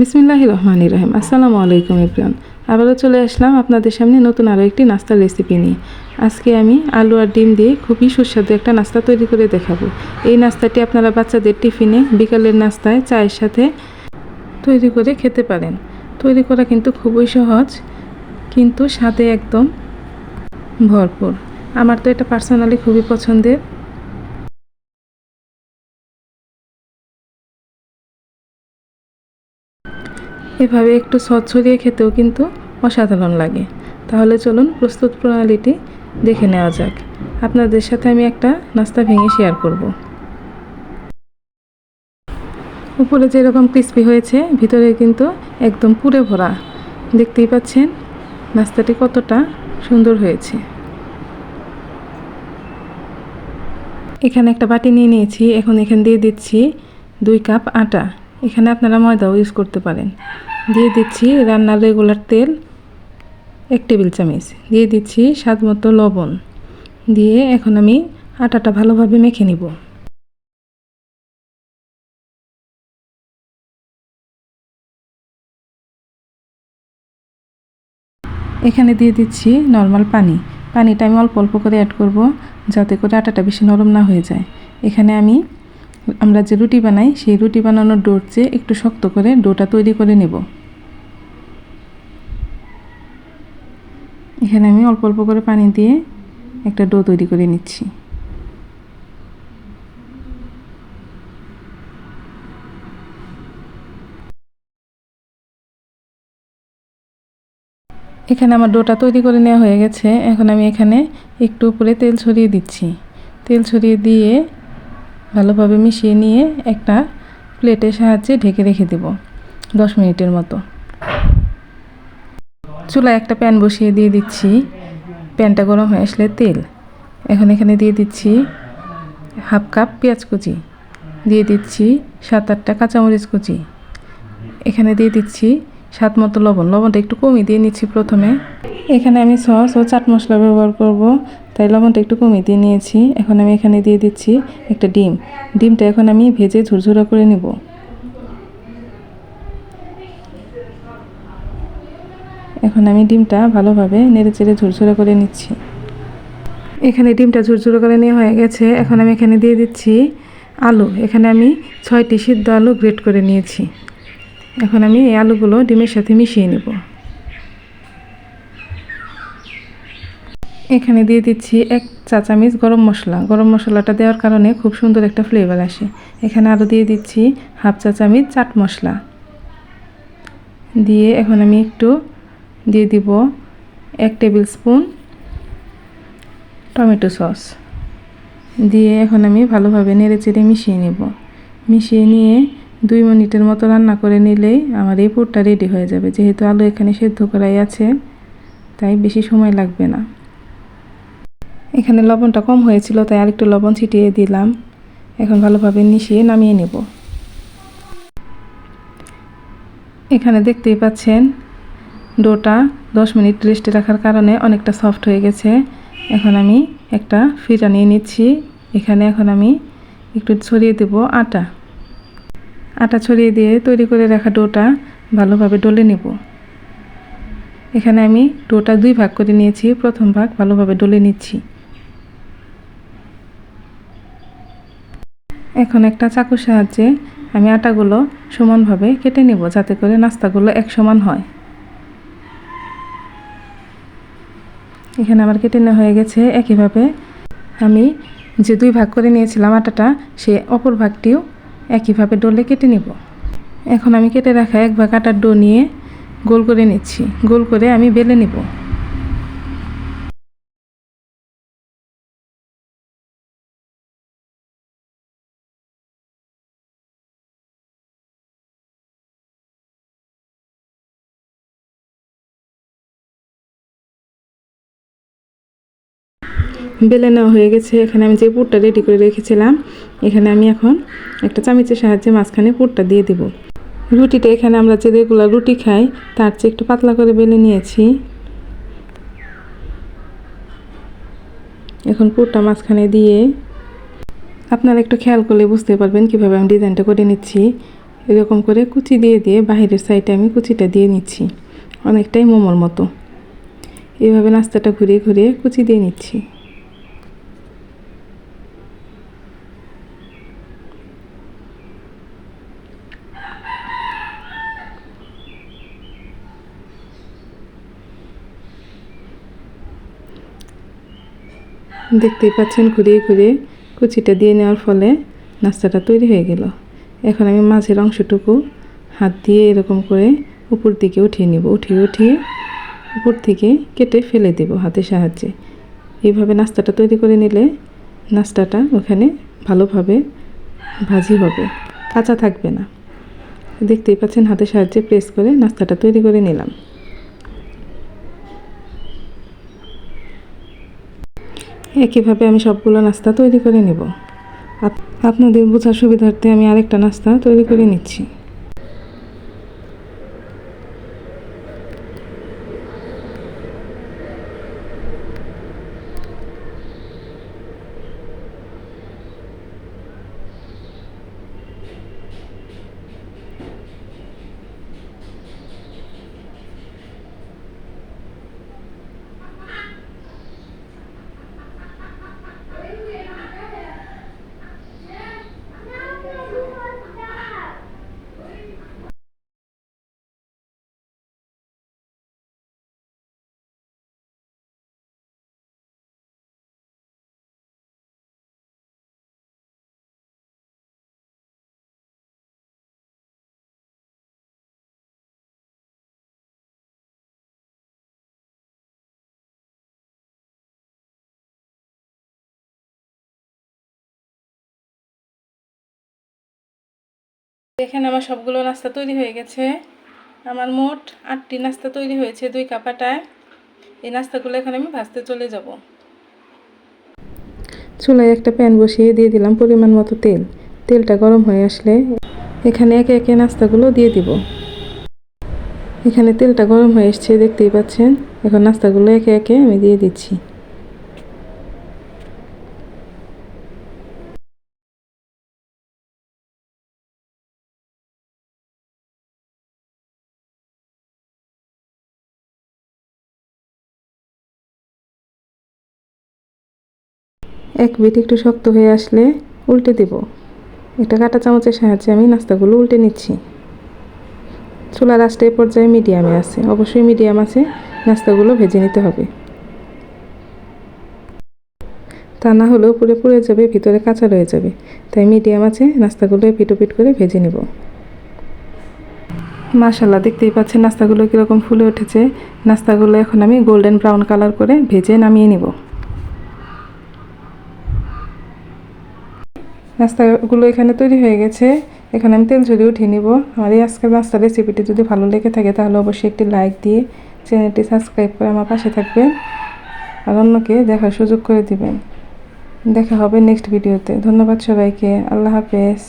বিসমিল্লাহ রহমান রহিম। আসসালামু আলাইকুম ইব্রান আবারও চলে আসলাম আপনাদের সামনে নতুন আরও একটি নাস্তার রেসিপি নিয়ে। আজকে আমি আলু আর ডিম দিয়ে খুবই সুস্বাদু একটা নাস্তা তৈরি করে দেখাবো। এই নাস্তাটি আপনারা বাচ্চাদের টিফিনে বিকালের নাস্তায় চায়ের সাথে তৈরি করে খেতে পারেন। তৈরি করা কিন্তু খুবই সহজ, কিন্তু স্বাদে একদম ভরপুর। আমার তো এটা পার্সোনালি খুবই পছন্দের। এভাবে একটু সস ছড়িয়ে খেতেও কিন্তু অসাধারণ লাগে। তাহলে চলুন প্রস্তুত প্রণালীটি দেখে নেওয়া যাক। আপনাদের সাথে আমি একটা নাস্তা ভেঙে শেয়ার করব। উপরে যেরকম ক্রিস্পি হয়েছে, ভিতরে কিন্তু একদম পুরে ভরা। দেখতেই পাচ্ছেন নাস্তাটি কতটা সুন্দর হয়েছে। এখানে একটা বাটি নিয়ে নিয়েছি। এখন এখান দিয়ে দিচ্ছি দুই কাপ আটা। এখানে আপনারা ময়দাও ইউজ করতে পারেন। দিয়ে দিচ্ছি রান্নার রেগুলার তেল, এক টেবিল চামচ। দিয়ে দিচ্ছি স্বাদ মতো লবণ। দিয়ে এখন আমি আটাটা ভালোভাবে মেখে নিব। এখানে দিয়ে দিচ্ছি নর্মাল পানি। পানিটা আমি অল্প অল্প করে অ্যাড করব, যাতে করে আটাটা বেশি নরম না হয়ে যায়। এখানে আমি আমরা যে রুটি বানাই, সেই রুটি বানানোর ডোর চেয়ে একটু শক্ত করে ডোটা তৈরি করে নেব। এখানে আমি অল্প অল্প করে পানি দিয়ে একটা ডো তৈরি করে নিচ্ছি। এখানে আমার ডোটা তৈরি করে নেওয়া হয়ে গেছে। এখন আমি এখানে একটু উপরে তেল ছড়িয়ে দিচ্ছি। তেল ছড়িয়ে দিয়ে ভালোভাবে মিশিয়ে নিয়ে একটা প্লেটের সাহায্যে ঢেকে রেখে দেব, দশ মিনিটের মতো। চুলায় একটা প্যান বসিয়ে দিয়ে দিচ্ছি। প্যানটা গরম হয়ে আসলে তেল। এখন এখানে দিয়ে দিচ্ছি হাফ কাপ পেঁয়াজ কুচি। দিয়ে দিচ্ছি সাত আটটা কাঁচামরিচ কুচি। এখানে দিয়ে দিচ্ছি স্বাদ মতো লবণ। লবণটা একটু কমিয়ে দিয়ে নিচ্ছি প্রথমে। এখানে আমি সস ও চাট মশলা ব্যবহার করব। তাই লবণটা একটু কমিয়ে দিয়ে নিয়েছি। এখন আমি এখানে দিয়ে দিচ্ছি একটা ডিম। ডিমটা এখন আমি ভেজে ঝুরঝুরা করে নেব। এখন আমি ডিমটা ভালোভাবে নেড়ে চেড়ে ঝুরঝুরা করে নিচ্ছি। এখানে ডিমটা ঝুরঝুরো করে নেওয়া হয়ে গেছে। এখন আমি এখানে দিয়ে দিচ্ছি আলু। এখানে আমি ছয়টি সিদ্ধ আলু গ্রেট করে নিয়েছি। এখন আমি এই আলুগুলো ডিমের সাথে মিশিয়ে নেব। এখানে দিয়ে দিচ্ছি এক চা চামচ গরম মশলা। গরম মশলাটা দেওয়ার কারণে খুব সুন্দর একটা ফ্লেভার আসে। এখানে আরও দিয়ে দিচ্ছি হাফ চা চামচ চাট মশলা। দিয়ে এখন আমি একটু দিয়ে দিব এক টেবিল স্পুন টমেটো সস। দিয়ে এখন আমি ভালোভাবে নেড়ে চেড়ে মিশিয়ে নেব। মিশিয়ে নিয়ে দুই মিনিটের মতো রান্না করে নিলেই আমার এই পুরটা রেডি হয়ে যাবে। যেহেতু আলু এখানে সেদ্ধ করাই আছে, তাই বেশি সময় লাগবে না। এখানে লবণটা কম হয়েছিল, তাই আরেকটু লবণ ছিটিয়ে দিলাম। এখন ভালোভাবে মিশিয়ে নামিয়ে নেব। এখানে দেখতেই পাচ্ছেন, ডোটা দশ মিনিট রেস্টে রাখার কারণে অনেকটা সফট হয়ে গেছে। এখন আমি একটা ফিরা নিয়ে নিচ্ছি। এখানে এখন আমি একটু ছড়িয়ে দেব আটা। আটা ছড়িয়ে দিয়ে তৈরি করে রাখা ডোটা ভালোভাবে ডলে নেব। এখানে আমি ডোটা দুই ভাগ করে নিয়েছি, প্রথম ভাগ ভালোভাবে ডলে নিচ্ছি। এখন একটা চাকুর সাহায্যে আমি আটাগুলো সমানভাবে কেটে নেব, যাতে করে নাস্তাগুলো এক সমান হয়। এখানে আমার কেটে নেওয়া হয়ে গেছে। একইভাবে আমি যে দুই ভাগ করে নিয়েছিলাম আটাটা, সে অপর ভাগটিও একইভাবে ডোলে কেটে নেব। এখন আমি কেটে রাখা এক ভাগ আটার ডো নিয়ে গোল করে নিচ্ছি। গোল করে আমি বেলে নেব। বেলে নেওয়া হয়ে গেছে। এখানে আমি যে পুরটা রেডি করে রেখেছিলাম, এখানে আমি এখন একটা চামিচের সাহায্যে মাঝখানে পুরটা দিয়ে দেব। রুটিটা এখানে আমরা যে রেগুলার রুটি খাই, তার চেয়ে একটু পাতলা করে বেলে নিয়েছি। এখন পুরটা মাঝখানে দিয়ে আপনারা একটু খেয়াল করলে বুঝতে পারবেন কীভাবে আমি ডিজাইনটা করে নিচ্ছি। এরকম করে কুচি দিয়ে দিয়ে বাহিরের সাইডে আমি কুচিটা দিয়ে নিচ্ছি, অনেকটাই মোমোর মতো। এইভাবে নাস্তাটা ঘুরিয়ে ঘুরিয়ে কুচি দিয়ে নিচ্ছি। দেখতেই পাচ্ছেন ঘুরিয়ে ঘুরিয়ে কুচিটা দিয়ে নেওয়ার ফলে নাস্তাটা তৈরি হয়ে গেল। এখন আমি মাঝের অংশটুকু হাত দিয়ে এরকম করে উপর দিকে উঠিয়ে নেব। উঠিয়ে উঠিয়ে উপর থেকে কেটে ফেলে দেব হাতের সাহায্যে। এইভাবে নাস্তাটা তৈরি করে নিলে নাস্তাটা ওখানে ভালোভাবে ভাজি হবে, কাঁচা থাকবে না। দেখতেই পাচ্ছেন হাতের সাহায্যে প্রেস করে নাস্তাটা তৈরি করে নিলাম। একইভাবে আমি সবগুলো নাস্তা তৈরি করে নেব। আপনাদের বোঝার সুবিধার্থে আমি আরেকটা নাস্তা তৈরি করে নিচ্ছি। দেখেন আমার সবগুলো নাস্তা তৈরি হয়ে গেছে। আমার মোট আটটি নাস্তা তৈরি হয়েছে দুই কাপাটায় এই নাস্তাগুলো এখন আমি ভাজতে চলে যাব। চুলায় একটা প্যান বসিয়ে দিয়ে দিলাম পরিমাণ মতো তেল। তেলটা গরম হয়ে আসলে এখানে একে একে নাস্তাগুলো দিয়ে দিব। এখানে তেলটা গরম হয়ে এসছে, দেখতেই পাচ্ছেন। এখন নাস্তাগুলো একে একে আমি দিয়ে দিচ্ছি। এক বিট একটু শক্ত হয়ে আসলে উল্টে দেব। একটা কাঁটা চামচের সাহায্যে আমি নাস্তাগুলো উল্টে নিচ্ছি। চুলার আঁচটা পর্যায়ে মিডিয়ামে আছে। অবশ্যই মিডিয়াম আছে। নাস্তাগুলো ভেজে নিতে হবে। তা না হলেও পুরো পুড়ে যাবে, ভিতরে কাঁচা রয়ে যাবে। তাই মিডিয়াম আছে। নাস্তাগুলো পিটো পিট করে ভেজে নেব। মাশাল্লাহ দেখতেই পাচ্ছেন নাস্তাগুলো কীরকম ফুলে উঠেছে। নাস্তাগুলো এখন আমি গোল্ডেন ব্রাউন কালার করে ভেজে নামিয়ে নিব। নাস্তাগুলো এখানে তৈরি হয়ে গেছে। এখানে আমি তেল ঝরিয়ে উঠিয়ে নিব। আমার এই আজকের নাস্তার রেসিপিটি যদি ভালো লেগে থাকে, তাহলে অবশ্যই একটি লাইক দিয়ে চ্যানেলটি সাবস্ক্রাইব করে আমার পাশে থাকবেন আর অন্যকে দেখার সুযোগ করে দিবেন। দেখা হবে নেক্সট ভিডিওতে ধন্যবাদ সবাইকে। আল্লাহ হাফেজ।